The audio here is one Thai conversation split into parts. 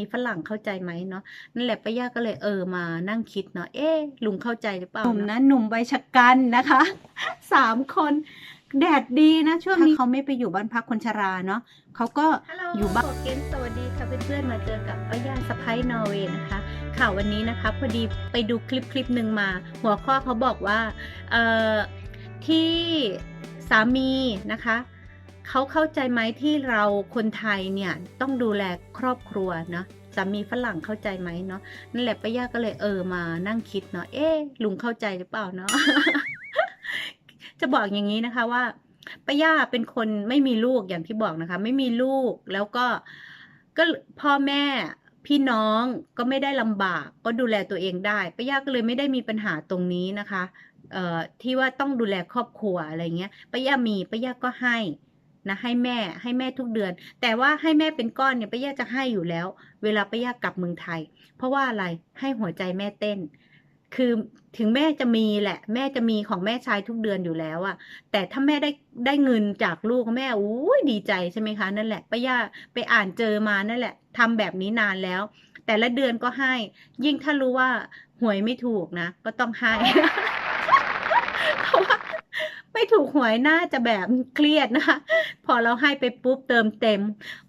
มีฝรั่งเข้าใจไหมเนาะนั่นแหละป้าย่าก็เลยเออมานั่งคิดเนาะเอ๊ะลุงเข้าใจหรือเปล่าหนุ่มนะหนุ่มใบชะกันนะคะสามคนแดดดีนะช่วงนี้เขาไม่ไปอยู่บ้านพักคนชราเนาะเขาก็อยู่บ้านเกนสวัสดีค่ะเพื่อนๆมาเจอกับป้าย่าสไปนอร์เวย์นะคะข่าววันนี้นะคะพอดีไปดูคลิปคลิปหนึ่งมา หัวข้อเขาบอกว่าเอ่อที่สามีนะคะ เขาเข้าใจไหมที่เราคนไทยเนี่ยต้องดูแลครอบครัวเนาะสามีฝรั่งเข้าใจไหมเนาะนั่นแหละป้าย่าก็เลยเออมานั่งคิดเนาะเอ๊ลุงเข้าใจหรือเปล่าเนาะจะบอกอย่างนี้นะคะว่าป้าย่าเป็นคนไม่มีลูกอย่างที่บอกนะคะ ไม่มีลูกแล้วก็ก็พ่อแม่พี่น้องก็ไม่ได้ลำบาก ก็ดูแลตัวเองได้ป้าย่าก็เลยไม่ได้มีปัญหาตรงนี้นะคะเอ่อที่ว่าต้องดูแลครอบครัวอะไรเงี้ยป้าย่ามีป้าย่าก็ให้ นะให้แม่ให้แม่ทุกเดือน แต่ว่าให้แม่เป็นก้อนเนี่ยป้าย่าจะให้อยู่แล้ว เวลาป้าย่ากลับเมืองไทย เพราะว่าอะไรให้หัวใจแม่เต้น คือถึงแม่จะมีแหละ แม่จะมีของแม่ชายทุกเดือนอยู่แล้วอะแต่ถ้าแม่ได้ได้เงินจากลูกแม่อู้ดีใจใช่ไหมคะนั่นแหละป้าย่าไปอ่านเจอมานั่นแหละทำแบบนี้นานแล้ว แต่ละเดือนก็ให้ ยิ่งถ้ารู้ว่าหวยไม่ถูกนะ ก็ต้องให้ ไม่ถูกหวยน่าจะแบบเครียดนะคะ พอเราให้ไปปุ๊บเติมเต็ม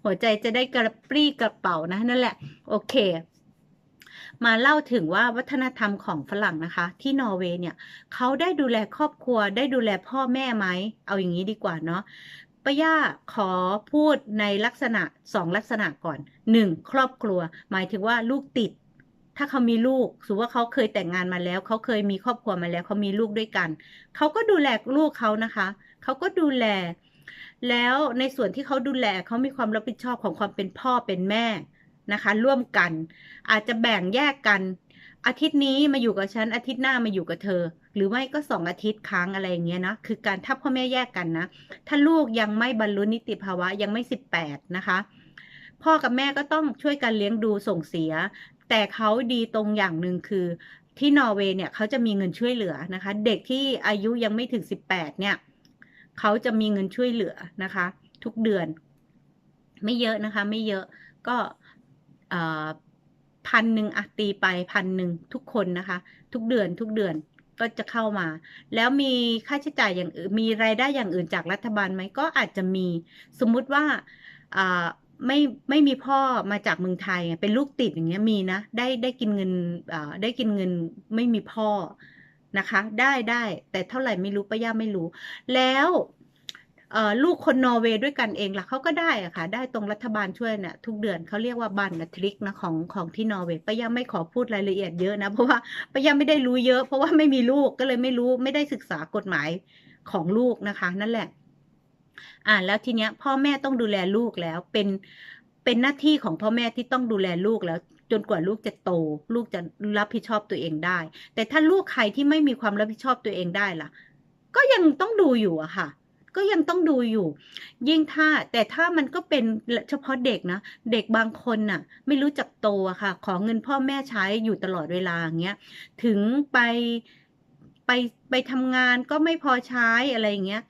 หัวใจจะได้กระปรี้กระเป๋านะนั่นแหละ โอเค มาเล่าถึงว่าวัฒนธรรมของฝรั่งนะคะ ที่นอร์เวย์เนี่ยเขาได้ดูแลครอบครัว ได้ดูแลพ่อแม่ไหม เอาอย่างนี้ดีกว่าเนาะป้าย่าขอพูดในลักษณะสองลักษณะก่อนหนึ่งครอบครัว หมายถึงว่าลูกติด ถ้าเขามีลูกสมมติว่าเขาเคยแต่งงานมาแล้ว เขาเคยมีครอบครัวมาแล้ว เขามีลูกด้วยกัน เขาก็ดูแลลูกเขานะคะ เขาก็ดูแล แล้วในส่วนที่เขาดูแลเขามีความรับผิดชอบของความเป็นพ่อเป็นแม่นะคะ ร่วมกัน อาจจะแบ่งแยกกัน อาทิตย์นี้มาอยู่กับฉันอาทิตย์หน้ามาอยู่กับเธอ หรือไม่ก็สองอาทิตย์ครั้งอะไรอย่างเงี้ยนะคือการถ้าพ่อแม่แยกกันนะถ้าลูกยังไม่บรรลุนิติภาวะยังไม่สิบแปดนะคะพ่อกับแม่ก็ต้องช่วยกันเลี้ยงดูส่งเสีย แต่เขาดีตรงอย่างหนึ่งคือที่นอร์เวย์เนี่ยเขาจะมีเงินช่วยเหลือนะคะ เด็กที่อายุยังไม่ถึงสิบแปดเนี่ยเขาจะมีเงินช่วยเหลือนะคะ ทุกเดือน ไม่เยอะนะคะ ไม่เยอะก็พันหนึ่งอะตีไปพันหนึ่งทุกคนนะคะ ทุกเดือนทุกเดือนก็จะเข้ามา แล้วมีค่าใช้จ่ายอย่างอื่นมีรายได้อย่างอื่นจากรัฐบาลไหมก็อาจจะมีสมมุติว่า ไม่ไม่มีพ่อมาจากเมืองไทยเป็นลูกติดอย่างเงี้ยมีนะ ได้ได้กินเงินได้กินเงินไม่มีพ่อนะคะ ได้ได้แต่เท่าไหร่ไม่รู้ป้าย่าไม่รู้ แล้วลูกคนนอร์เวย์ด้วยกันเองล่ะเขาก็ได้อะค่ะ ได้ตรงรัฐบาลช่วยเนี่ยทุกเดือนเขาเรียกว่าบันทริกนะของของที่นอร์เวย์ป้าย่าไม่ขอพูดรายละเอียดเยอะนะ เพราะว่าป้าย่าไม่ได้รู้เยอะ เพราะว่าไม่มีลูกก็เลยไม่รู้ไม่ได้ศึกษากฎหมายของลูกนะคะ นั่นแหละ อ่าแล้วทีเนี้ยพ่อแม่ต้องดูแลลูกแล้วเป็นเป็นหน้าที่ของพ่อแม่ที่ต้องดูแลลูกแล้ว จนกว่าลูกจะโต ลูกจะรับผิดชอบตัวเองได้ แต่ถ้าลูกใครที่ไม่มีความรับผิดชอบตัวเองได้ล่ะ ก็ยังต้องดูอยู่อะค่ะ ก็ยังต้องดูอยู่ ยิ่งถ้าแต่ถ้ามันก็เป็นเฉพาะเด็กนะเด็กบางคนน่ะ ไม่รู้จักโตอะค่ะ ขอเงินพ่อแม่ใช้อยู่ตลอดเวลาอย่างเงี้ยถึงไปไปไปทำงานก็ไม่พอใช้อะไรอย่างเงี้ย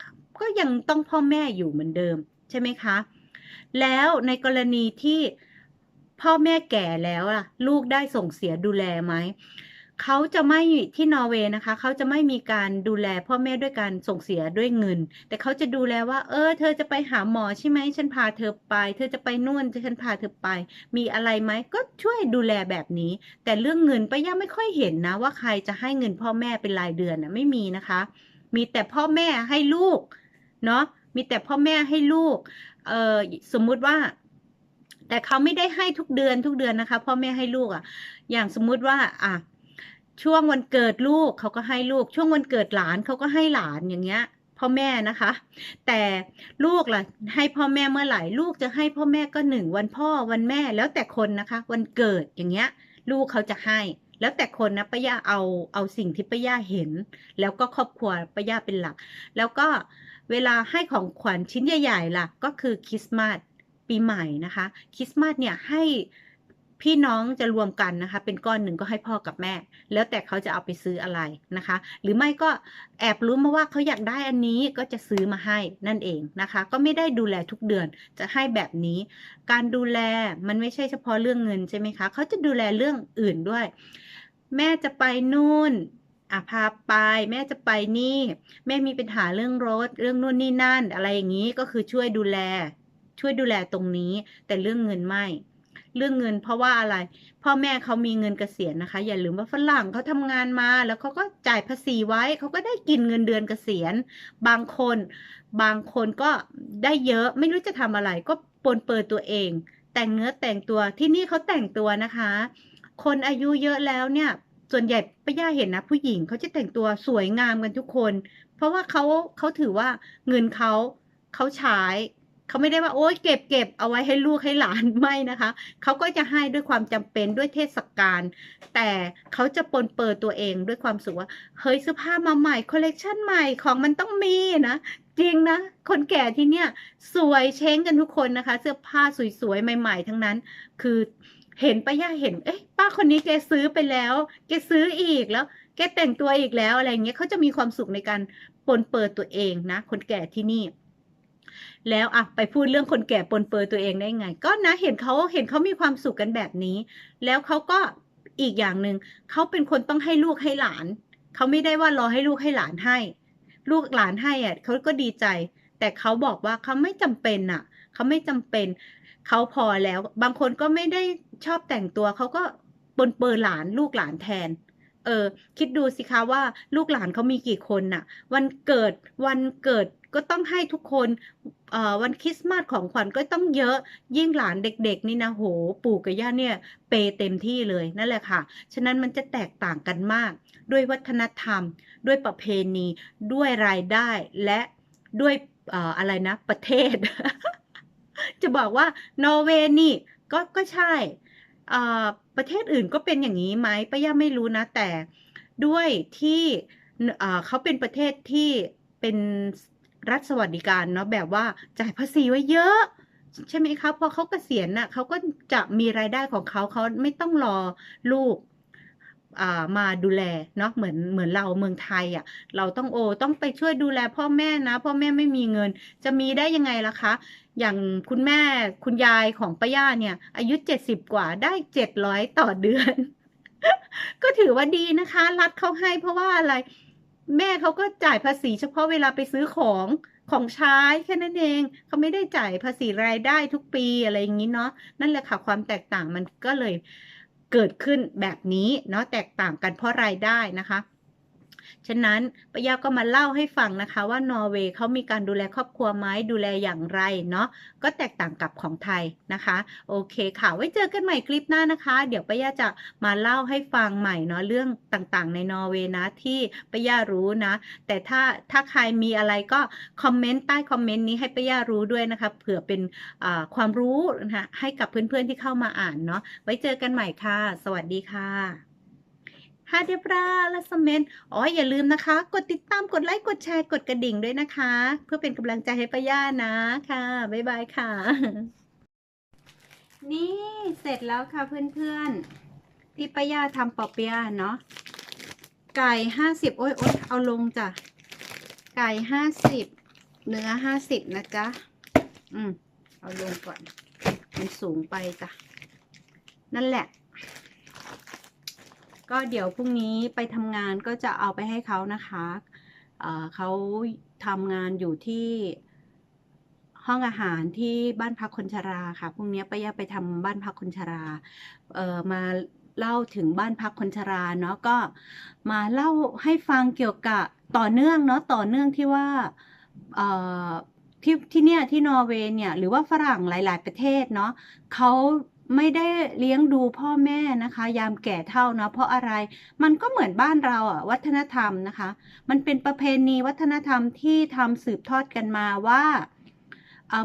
ก็ยังต้องพ่อแม่อยู่เหมือนเดิมใช่ไหมคะ แล้วในกรณีที่พ่อแม่แก่แล้วล่ะลูกได้ส่งเสียดูแลไหมเขาจะไม่ที่นอร์เวย์นะคะเขาจะไม่มีการดูแลพ่อแม่ด้วยการส่งเสียด้วยเงิน แต่เขาจะดูแลว่า เออ เธอจะไปหาหมอใช่ไหมฉันพาเธอไป เธอจะไปนู่นฉันพาเธอไป มีอะไรไหมก็ช่วยดูแลแบบนี้ แต่เรื่องเงินป้าย่าไม่ค่อยเห็นนะ ว่าใครจะให้เงินพ่อแม่เป็นรายเดือนนะไม่มีนะคะ มีแต่พ่อแม่ให้ลูก เนาะมีแต่พ่อแม่ให้ลูกเออสมมุติว่า แต่เขาไม่ได้ให้ทุกเดือนทุกเดือนนะคะ พ่อแม่ให้ลูกอะ่ะ อย่างสมมุติว่า อะช่วงวันเกิดลูกเขาก็ให้ลูก ช่วงวันเกิดหลานเขาก็ให้หลานอย่างเงี้ย พ่อแม่นะคะ แต่ลูกล่ะ ให้พ่อแม่เมื่อไหร่ลูกจะให้พ่อแม่ก็หนึ่งวันพ่อวันแม่แล้วแต่คนนะคะ วันเกิดอย่างเงี้ย ลูกเขาจะให้ แล้วแต่คนนะป้าย่าเอาเอาสิ่งที่ป้าย่าเห็น แล้วก็ครอบครัวป้าย่าเป็นหลัก แล้วก็ เวลาให้ของขวัญชิ้นใหญ่ๆล่ะก็คือคริสต์มาสปีใหม่นะคะคริสต์มาสเนี่ยให้พี่น้องจะรวมกันนะคะ เป็นก้อนหนึ่งก็ให้พ่อกับแม่ แล้วแต่เขาจะเอาไปซื้ออะไรนะคะ หรือไม่ก็แอบรู้มาว่าเขาอยากได้อันนี้ก็จะซื้อมาให้นั่นเองนะคะ ก็ไม่ได้ดูแลทุกเดือนจะให้แบบนี้ การดูแลมันไม่ใช่เฉพาะเรื่องเงินใช่ไหมคะเขาจะดูแลเรื่องอื่นด้วย แม่จะไปนู่น อะพาไปแม่จะไปนี่ แม่มีปัญหาเรื่องรถ เรื่องนู่นนี่นั่น อะไรอย่างนี้ก็คือช่วยดูแล ช่วยดูแลตรงนี้ แต่เรื่องเงินไม่เรื่องเงินเพราะว่าอะไร พ่อแม่เขามีเงินเกษียณนะคะ อย่าลืมว่าฝรั่งเขาทำงานมา แล้วเขาก็จ่ายภาษีไว้เขาก็ได้กินเงินเดือนเกษียณ บางคน บางคนก็ได้เยอะไม่รู้จะทำอะไร ก็ปนเปื้อนตัวเอง แต่งเนื้อแต่งตัวที่นี่เขาแต่งตัวนะคะ คนอายุเยอะแล้วเนี่ย ส่วนใหญ่ป้าย่าเห็นนะ ผู้หญิงเขาจะแต่งตัวสวยงามกันทุกคน เพราะว่าเขาเขาถือว่าเงินเขาเขาใช้เขาไม่ได้ว่าโอ๊ยเก็บเก็บเอาไว้ให้ลูกให้หลานไม่นะคะเขาก็จะให้ด้วยความจำเป็นด้วยเทศกาลแต่เขาจะปนเปื้อนตัวเองด้วยความสุขว่าเฮ้ยเสื้อผ้ามาใหม่คอลเลกชันใหม่ของมันต้องมีนะจริงนะ คนแก่ที่เนี่ยสวยเช้งกันทุกคนนะคะ เสื้อผ้าสวยๆใหม่ ๆ ทั้งนั้น คือ เห็นป้าย่าเห็น เอ๊ะป้าคนนี้แกซื้อไปแล้ว แกซื้ออีกแล้ว แกแต่งตัวอีกแล้วอะไรเงี้ยเขาจะมีความสุขในการปนเปื้อนตัวเองนะ คนแก่ที่นี่ แล้วอะไปพูดเรื่องคนแก่ปนเปื้อนตัวเองได้ไง ก็นะเห็นเขาเห็นเขามีความสุขกันแบบนี้ แล้วเขาก็อีกอย่างหนึ่งเขาเป็นคนต้องให้ลูกให้หลานเขาไม่ได้ว่ารอให้ลูกให้หลานให้ ลูกหลานให้อะเขาก็ดีใจ แต่เขาบอกว่าเขาไม่จำเป็นอะเขาไม่จำเป็น เขาพอแล้ว บางคนก็ไม่ได้ชอบแต่งตัวเขาก็ปนเปื้อหลานลูกหลานแทน เออ คิดดูสิคะว่าลูกหลานเขามีกี่คนน่ะ วันเกิดวันเกิดก็ต้องให้ทุกคนวันคริสต์มาสของขวัญก็ต้องเยอะยิ่งหลานเด็กๆ นี่นะโห ปู่กับย่าเนี่ย เปย์เต็มที่เลยนั่นแหละค่ะ ฉะนั้นมันจะแตกต่างกันมาก ด้วยวัฒนธรรม ด้วยประเพณี ด้วยรายได้และด้วยอออะไรนะ ประเทศ จะบอกว่านอร์เวย์นี่ก็ก็ใช่ประเทศอื่นก็เป็นอย่างนี้ไหมป้าย่าไม่รู้นะ แต่ด้วยที่เขาเป็นประเทศที่เป็นรัฐสวัสดิการเนาะแบบว่าจ่ายภาษีไว้เยอะใช่ไหมคะพอเขาเกษียณน่ะเขาก็จะมีรายได้ของเขาเขาไม่ต้องรอลูก มาดูแลเนาะเหมือนเหมือนเราเมืองไทยอะเราต้องโอต้องไปช่วยดูแลพ่อแม่นะพ่อแม่ไม่มีเงิน จะมีได้ยังไงล่ะคะ อย่างคุณแม่คุณยายของป้าย่าเนี่ย อายุเจ็ดสิบกว่าได้เจ็ดร้อยต่อเดือน ก็ถือว่าดีนะคะ รัฐเขาให้เพราะว่าอะไร แม่เขาก็จ่ายภาษีเฉพาะเวลาไปซื้อของของใช้แค่นั้นเองเขาไม่ได้จ่ายภาษีรายได้ทุกปีอะไรอย่างนี้เนาะนั่นแหละค่ะความแตกต่างมันก็เลย เกิดขึ้นแบบนี้เนาะแตกต่างกันเพราะรายได้นะคะ ฉะนั้นป้ายาก็มาเล่าให้ฟังนะคะว่านอร์เวย์เขามีการดูแลครอบครัวไหมดูแลอย่างไรเนาะก็แตกต่างกับของไทยนะคะ โอเคค่ะ ไว้เจอกันใหม่คลิปหน้านะคะ เดี๋ยวป้ายาจะมาเล่าให้ฟังใหม่เนาะเรื่องต่างๆ ในนอร์เวย์นะที่ป้ายารู้นะ แต่ถ้าถ้าใครมีอะไรก็คอมเมนต์ใต้คอมเมนต์นี้ให้ป้ายารู้ด้วยนะคะเผื่อเป็นความรู้นะคะให้กับเพื่อนๆที่เข้ามาอ่านเนาะไว้เจอกันใหม่ค่ะ สวัสดีค่ะ ฮาเดบราลัสเมนอ๋ออย่าลืมนะคะ กดติดตามกดไลค์กดแชร์กดกระดิ่งด้วยนะคะ เพื่อเป็นกำลังใจให้ป้าย่านะค่ะบ๊ายบายค่ะ นี่เสร็จแล้วค่ะเพื่อนๆ ที่ป้าย่าทำปอเปียะเนาะไก่ห้าสิบโอ้ยโอ้ยเอาลงจ้ะไก่ห้าสิบเนื้อห้าสิบนะจ๊ะอืมเอาลงก่อน มันสูงไปจ้ะนั่นแหละ ก็เดี๋ยวพรุ่งนี้ไปทำงานก็จะเอาไปให้เขานะคะเเขาทำงานอยู่ที่ห้องอาหารที่บ้านพักคนชราค่ะ พรุ่งนี้ป้ายาไปทำบ้านพักคนชรา เออมาเล่าถึงบ้านพักคนชราเนาะก็มาเล่าให้ฟังเกี่ยวกับต่อเนื่องเนาะต่อเนื่องที่ว่าเออ ที่ที่เนี่ยที่นอร์เวย์เนี่ยหรือว่าฝรั่งหลาย ๆ ประเทศเนาะเขาไม่ได้เลี้ยงดูพ่อแม่นะคะ ยามแก่เท่าเนาะเพราะอะไรมันก็เหมือนบ้านเราอะวัฒนธรรมนะคะ มันเป็นประเพณีวัฒนธรรมที่ทำสืบทอดกันมาว่า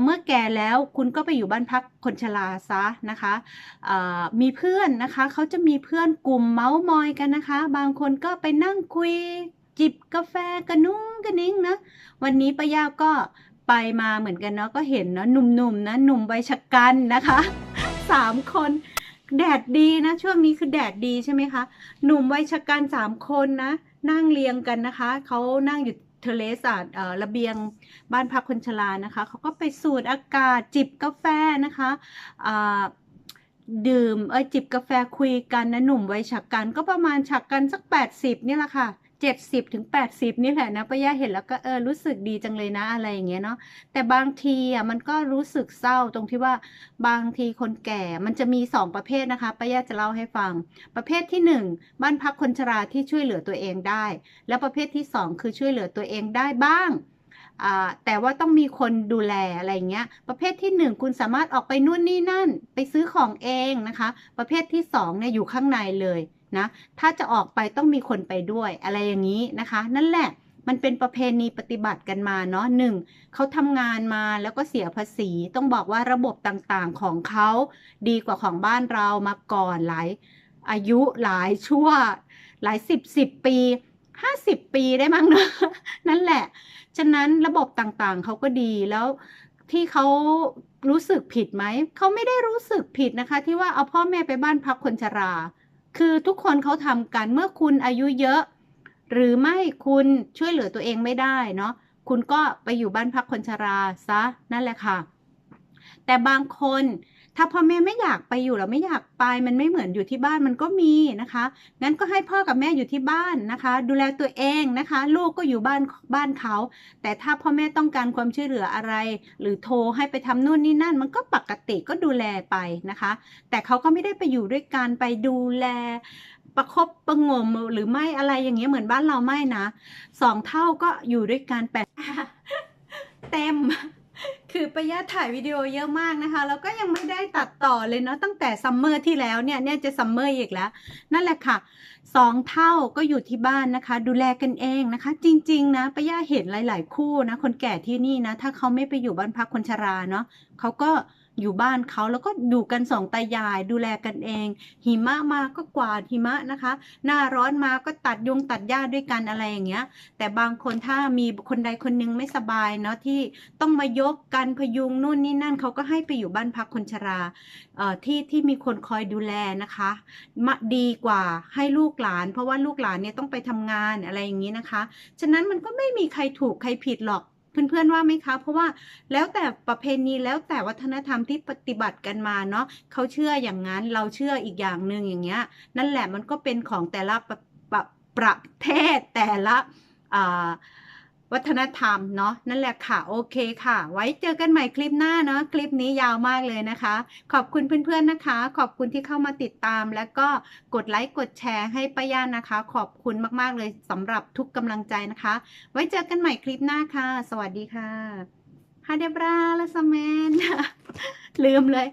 เมื่อแก่แล้วคุณก็ไปอยู่บ้านพักคนชราซะนะคะมีเพื่อนนะคะเขาจะมีเพื่อนกลุ่มเมาส์มอยกันนะคะ บางคนก็ไปนั่งคุยจิบกาแฟกระนุ้งกระนิ้งนะวันนี้ป้าย่าก็ ไปมาเหมือนกันเนาะก็เห็นเนาะหนุ่มๆนะหนุ่มใบชะกันนะคะสามคนแดดดีนะ ช่วงนี้คือแดดดีใช่ไหมคะหนุ่มวัยชะกันสามคนนะ นั่งเรียงกันนะคะเขานั่งอยู่เทเลสาเอ่อระเบียงบ้านพักคนชรานะคะเขาก็ไปสูดอากาศจิบกาแฟนะคะอ่าดื่มเอยจิบกาแฟคุยกันนะหนุ่มวัยฉักกันก็ประมาณฉักกันสัก 80 นี่แหละค่ะ 70ถึง80 นี่แหละนะป้าย่าเห็นแล้วก็เออรู้สึกดีจังเลยนะอะไรอย่างเงี้ยเนาะแต่บางทีอะมันก็รู้สึกเศร้าตรงที่ว่าบางทีคนแก่มันจะมีสองประเภทนะคะป้าย่าจะเล่าให้ฟัง ประเภทที่หนึ่งบ้านพักคนชราที่ช่วยเหลือตัวเองได้ แล้วประเภทที่สองคือช่วยเหลือตัวเองได้บ้างอ่าแต่ว่าต้องมีคนดูแลอะไรเงี้ย ประเภทที่หนึ่งคุณสามารถออกไปนู่นนี่นั่น ไปซื้อของเองนะคะ ประเภทที่สองเนี่ยอยู่ข้างในเลย นะถ้าจะออกไปต้องมีคนไปด้วยอะไรอย่างนี้นะคะ นั่นแหละมันเป็นประเพณีปฏิบัติกันมาเนาะหนึ่งเขาทำงานมาแล้วก็เสียภาษี ต้องบอกว่าระบบต่างๆของเขาดีกว่าของบ้านเรามาก่อนหลายอายุหลายชั่ว หลายสิบสิบปีห้าสิบปีได้มั้งเนาะนั่นแหละ ฉะนั้นระบบต่างๆเขาก็ดีแล้วที่เขารู้สึกผิดไหม เขาไม่ได้รู้สึกผิดนะคะ ที่ว่าเอาพ่อแม่ไปบ้านพักคนชรา คือทุกคนเขาทำกันเมื่อคุณอายุเยอะ หรือไม่คุณช่วยเหลือตัวเองไม่ได้เนาะคุณก็ไปอยู่บ้านพักคนชราซะนั่นแหละค่ะ แต่บางคน ถ้าพ่อแม่ไม่อยากไปอยู่แล้วไม่อยากไป มันไม่เหมือนอยู่ที่บ้านมันก็มีนะคะงั้นก็ให้พ่อกับแม่อยู่ที่บ้านนะคะ ดูแลตัวเองนะคะ ลูกก็อยู่บ้านบ้านเขา แต่ถ้าพ่อแม่ต้องการความช่วยเหลืออะไร หรือโทรให้ไปทำนู่นนี่นั่น มันก็ปกติก็ดูแลไปนะคะ แต่เขาก็ไม่ได้ไปอยู่ด้วยกันไปดูแลประคบประงมหรือไม่อะไรอย่างเงี้ยเหมือนบ้านเราไม่นะสองเท่าก็อยู่ด้วยกันแปดเต็ม คือประยะถ่ายวิดีโอเยอะมากนะคะ แล้วก็ยังไม่ได้ตัดต่อเลยเนาะตั้งแต่ซัมเมอร์ที่แล้วเนี่ยเนี่ยจะซัมเมอร์อีกแล้ว นั่นแหละค่ะสองเท่าก็อยู่ที่บ้านนะคะ ดูแลกันเองนะคะ จริง ๆ นะป้าย่าเห็นหลาย ๆ คู่นะ คนแก่ที่นี่นะ ถ้าเขาไม่ไปอยู่บ้านพักคนชราเนาะเขาก็ อยู่บ้านเขาแล้วก็อยู่กันสองตายายดูแลกันเอง หิมะมาก็กวาดหิมะนะคะ หน้าร้อนมาก็ตัดยงตัดหญ้าด้วยกันอะไรอย่างเงี้ย แต่บางคนถ้ามีคนใดคนหนึงไม่สบายเนาะที่ต้องมายกกันพยุงนู่นนี่นั่นเขาก็ให้ไปอยู่บ้านพักคนชราที่ที่มีคนคอยดูแลนะคะมาดีกว่าให้ลูกหลาน เพราะว่าลูกหลานเนี่ยต้องไปทำงานอะไรอย่างนี้นะคะ ฉะนั้นมันก็ไม่มีใครถูกใครผิดหรอก เพื่อนๆว่าไหมคะ เพราะว่าแล้วแต่ประเพณีแล้วแต่วัฒนธรรมที่ปฏิบัติกันมาเนาะเขาเชื่ออย่างนั้นเราเชื่ออีกอย่างหนึ่งอย่างเงี้ย นั่นแหละมันก็เป็นของแต่ละประประประเทศแต่ละอ่า วัฒนธรรมเนาะนั่นแหละค่ะ โอเคค่ะ ไว้เจอกันใหม่คลิปหน้าเนาะคลิปนี้ยาวมากเลยนะคะ ขอบคุณเพื่อนๆนะคะ ขอบคุณที่เข้ามาติดตาม แล้วก็กดไลค์กดแชร์ให้ป้าย่านนะคะ ขอบคุณมากๆเลยสำหรับทุกกำลังใจนะคะ ไว้เจอกันใหม่คลิปหน้าค่ะ สวัสดีค่ะฮาเดบราลาสมนลืมเลย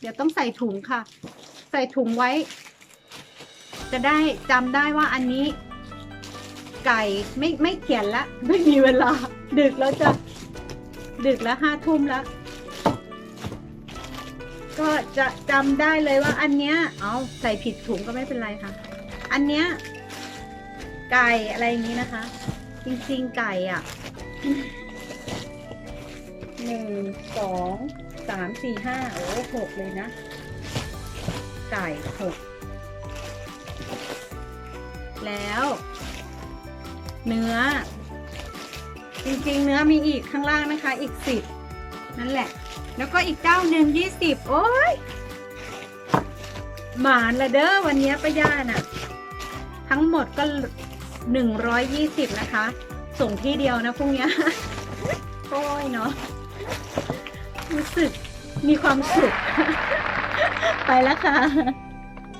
เดี๋ยวต้องใส่ถุงค่ะ ใส่ถุงไว้ จะได้จำได้ว่าอันนี้ ไก่ไม่ไม่เขียนละ ไม่มีเวลา ดึกแล้วจะดึกแล้วห้าทุ่มแล้ว ก็จะจำได้เลยว่าอันเนี้ยเอาใส่ผิดถุงก็ไม่เป็นไรค่ะ อันเนี้ยไก่อะไรอย่างนี้นะคะ จริงๆไก่อะหนึ่งสองสามสี่ห้าโอ้หกเลยนะ ไก่หกแล้ว เนื้อ จริงๆ เนื้อมีอีกข้างล่างนะคะ อีกสิบนั่นแหละ แล้วก็อีกเจ้าหนึ่งยี่สิบโอ้ยหมานละเด้อวันนี้ป้าย่าน่ะ ทั้งหมดก็หนึ่งร้อยยี่สิบนะคะ ส่งที่เดียวนะพรุ่งนี้โอ้ยเนาะรู้สึกมีความสุข ไปแล้วค่ะ